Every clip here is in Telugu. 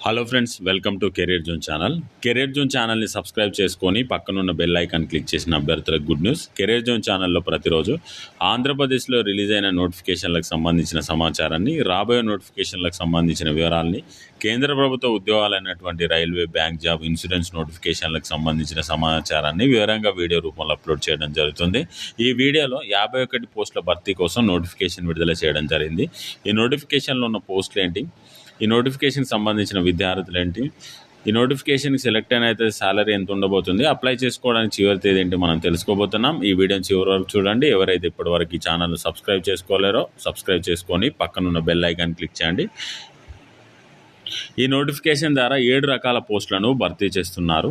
Hello friends welcome to career zone channel career zone ఛానల్ని సబ్స్క్రైబ్ చేసుకొని పక్కనున్న బెల్ ఐకాన్ క్లిక్ చేసిన అభ్యర్థులకు గుడ్ న్యూస్ కెరీర్ జోన్ ఛానల్లో ప్రతిరోజు ఆంధ్రప్రదేశ్లో రిలీజ్ అయిన నోటిఫికేషన్లకు సంబంధించిన సమాచారాన్ని రాబోయే నోటిఫికేషన్లకు సంబంధించిన వివరాలని కేంద్ర ప్రభుత్వ ఉద్యోగాలైనటువంటి రైల్వే బ్యాంక్ జాబ్ ఇన్సూరెన్స్ నోటిఫికేషన్లకు సంబంధించిన సమాచారాన్ని వివరంగా వీడియో రూపంలో అప్లోడ్ చేయడం జరుగుతుంది. ఈ వీడియోలో యాభై ఒకటి పోస్టుల భర్తీ కోసం నోటిఫికేషన్ విడుదల చేయడం జరిగింది. ఈ నోటిఫికేషన్లో ఉన్న పోస్టులు ఏంటి? ఈ నోటిఫికేషన్కి సంబంధించిన విద్యార్థులు ఏంటి? ఈ నోటిఫికేషన్కి సెలెక్ట్ అయిన అయితే సాలరీ ఎంత ఉండబోతుంది? అప్లై చేసుకోవడానికి చివరి తేదీ ఏంటి మనం తెలుసుకోబోతున్నాం. ఈ వీడియోని చివరి వరకు చూడండి. ఎవరైతే ఇప్పటివరకు ఈ ఛానల్ సబ్స్క్రైబ్ చేసుకోలేరో సబ్స్క్రైబ్ చేసుకొని పక్కనున్న బెల్ ఐకాన్ క్లిక్ చేయండి. ఈ నోటిఫికేషన్ ద్వారా ఏడు రకాల పోస్టులను భర్తీ చేస్తున్నారు.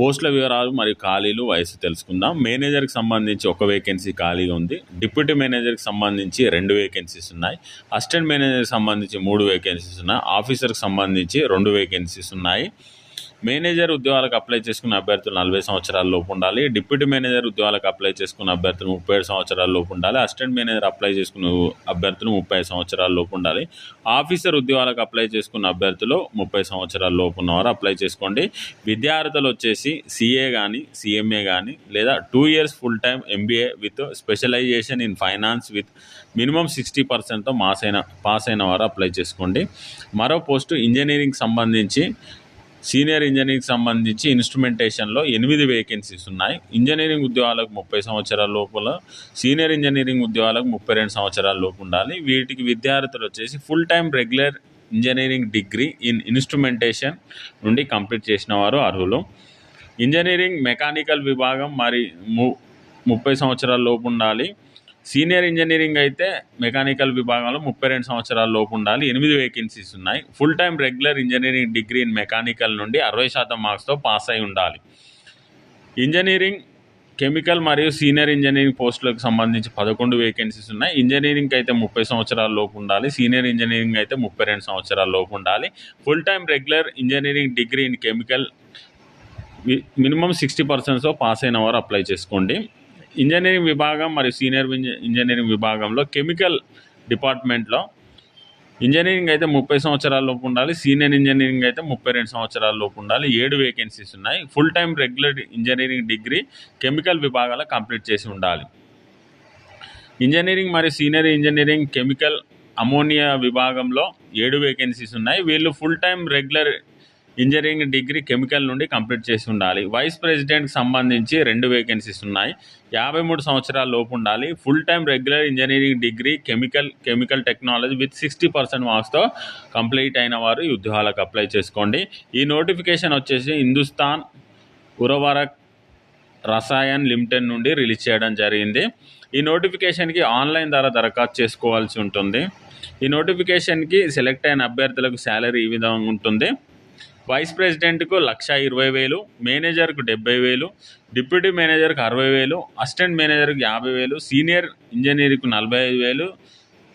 పోస్టుల వివరాలు మరియు ఖాళీలు వయసు తెలుసుకుందాం. మేనేజర్కి సంబంధించి ఒక వేకెన్సీ ఖాళీగా ఉంది. డిప్యూటీ మేనేజర్కి సంబంధించి రెండు వేకెన్సీస్ ఉన్నాయి. అసిస్టెంట్ మేనేజర్కి సంబంధించి మూడు వేకెన్సీస్ ఉన్నాయి. ఆఫీసర్కి సంబంధించి రెండు వేకెన్సీస్ ఉన్నాయి. మేనేజర్ ఉద్యోగాలకు అప్లై చేసుకున్న అభ్యర్థులు నలభై సంవత్సరాల లోపు ఉండాలి. డిప్యూటీ మేనేజర్ ఉద్యోగాలకు అప్లై చేసుకున్న అభ్యర్థులు ముప్పై ఏడు సంవత్సరాల లోపు ఉండాలి. అసిస్టెంట్ మేనేజర్ అప్లై చేసుకున్న అభ్యర్థులు ముప్పై సంవత్సరాల లోపు ఉండాలి. ఆఫీసర్ ఉద్యోగాలకు అప్లై చేసుకున్న అభ్యర్థులు ముప్పై సంవత్సరాల లోపు ఉన్నవారు అప్లై చేసుకోండి. విద్యార్థులు వచ్చేసి సిఏ కానీ సిఎంఏ కానీ లేదా two years full time MBA with specialization in finance with minimum sixty పర్సెంట్తో మాస్ అయిన పాస్ అయిన వారు అప్లై చేసుకోండి. మరో పోస్టు ఇంజనీరింగ్ సంబంధించి సీనియర్ ఇంజనీరింగ్ సంబంధించి ఇన్స్ట్రుమెంటేషన్లో ఎనిమిది వేకెన్సీస్ ఉన్నాయి. ఇంజనీరింగ్ ఉద్యోగాలకు ముప్పై సంవత్సరాల లోపల సీనియర్ ఇంజనీరింగ్ ఉద్యోగాలకు ముప్పై రెండు సంవత్సరాల లోపు ఉండాలి. వీటికి విద్యార్థులు వచ్చేసి full time regular engineering degree in instrumentation నుండి కంప్లీట్ చేసిన వారు అర్హులు. ఇంజనీరింగ్ మెకానికల్ విభాగం మరి ము ముప్పై సంవత్సరాల లోపు ఉండాలి. సీనియర్ ఇంజనీరింగ్ అయితే మెకానికల్ విభాగంలో ముప్పై రెండు సంవత్సరాల లోపు ఉండాలి. ఎనిమిది వేకెన్సీస్ ఉన్నాయి. Full time regular engineering degree in mechanical నుండి అరవై శాతం మార్క్స్తో పాస్ అయి ఉండాలి. ఇంజనీరింగ్ కెమికల్ మరియు సీనియర్ ఇంజనీరింగ్ పోస్టులకు సంబంధించి పదకొండు వేకెన్సీస్ ఉన్నాయి. ఇంజనీరింగ్కి అయితే ముప్పై సంవత్సరాల లోపు ఉండాలి. సీనియర్ ఇంజనీరింగ్ అయితే ముప్పై రెండు సంవత్సరాల లోపు ఉండాలి. Full time regular engineering degree in chemical minimum sixty పర్సెంట్స్తో pass అయిన వారు అప్లై చేసుకోండి. ఇంజనీరింగ్ విభాగం మరియు సీనియర్ ఇంజనీరింగ్ విభాగంలో కెమికల్ డిపార్ట్మెంట్లో ఇంజనీరింగ్ అయితే ముప్పై సంవత్సరాల లోపు ఉండాలి సీనియర్ ఇంజనీరింగ్ అయితే ముప్పై రెండు సంవత్సరాల లోపు ఉండాలి. ఏడు వేకెన్సీస్ ఉన్నాయి. Full time regular engineering degree chemical విభాగాల కంప్లీట్ చేసి ఉండాలి. ఇంజనీరింగ్ మరియు సీనియర్ ఇంజనీరింగ్ కెమికల్ అమోనియా విభాగంలో ఏడు వేకెన్సీస్ ఉన్నాయి. వీళ్ళు full time regular engineering degree chemical నుండి కంప్లీట్ చేసి ఉండాలి. వైస్ ప్రెసిడెంట్కి సంబంధించి రెండు వేకెన్సీస్ ఉన్నాయి. యాభై మూడు సంవత్సరాల లోపు ఉండాలి. Full time regular engineering degree chemical chemical technology with sixty percent మార్క్స్తో complete అయిన వారు ఈ ఉద్యోగాలకు అప్లై చేసుకోండి. ఈ నోటిఫికేషన్ వచ్చేసి హిందుస్థాన్ ఉరవరక్ రసాయన్ లిమిటెడ్ నుండి రిలీజ్ చేయడం జరిగింది. ఈ నోటిఫికేషన్కి ఆన్లైన్ ద్వారా దరఖాస్తు చేసుకోవాల్సి ఉంటుంది. ఈ నోటిఫికేషన్కి సెలెక్ట్ అయిన అభ్యర్థులకు శాలరీ ఈ విధంగా ఉంటుంది. వైస్ ప్రెసిడెంట్కు లక్ష ఇరవై వేలు మేనేజర్కు డెబ్బై వేలు డిప్యూటీ మేనేజర్కు అరవై వేలు అసిస్టెంట్ మేనేజర్కి యాభై వేలు సీనియర్ ఇంజనీర్కు నలభై ఐదు వేలు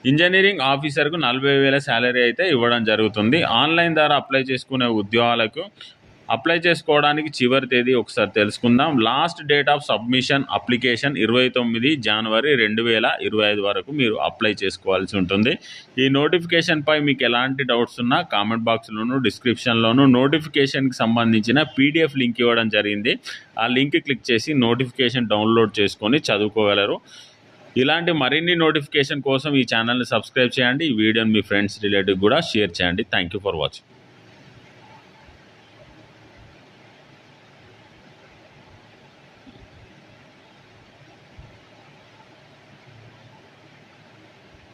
ఇంజనీరింగ్ ఆఫీసర్కు నలభై వేల శాలరీ అయితే ఇవ్వడం జరుగుతుంది. ఆన్లైన్ ద్వారా అప్లై చేసుకునే ఉద్యోగాలకు అప్లై చేసుకోవడానికి చివరి తేదీ ఒకసారి తెలుసుకుందాం. Last date of submission application ఇరవై తొమ్మిది జనవరి రెండు వేల ఇరవై ఐదు వరకు మీరు అప్లై చేసుకోవాల్సి ఉంటుంది. ఈ నోటిఫికేషన్పై మీకు ఎలాంటి డౌట్స్ ఉన్నా కామెంట్ బాక్స్లోను డిస్క్రిప్షన్లోను నోటిఫికేషన్కి సంబంధించిన పీడిఎఫ్ లింక్ ఇవ్వడం జరిగింది. ఆ లింక్ క్లిక్ చేసి నోటిఫికేషన్ డౌన్లోడ్ చేసుకొని చదువుకోగలరు. ఇలాంటి మరిన్ని నోటిఫికేషన్ కోసం ఈ ఛానల్ని సబ్స్క్రైబ్ చేయండి. ఈ వీడియోని మీ ఫ్రెండ్స్ రిలేటివ్ కూడా షేర్ చేయండి. Thank you for watching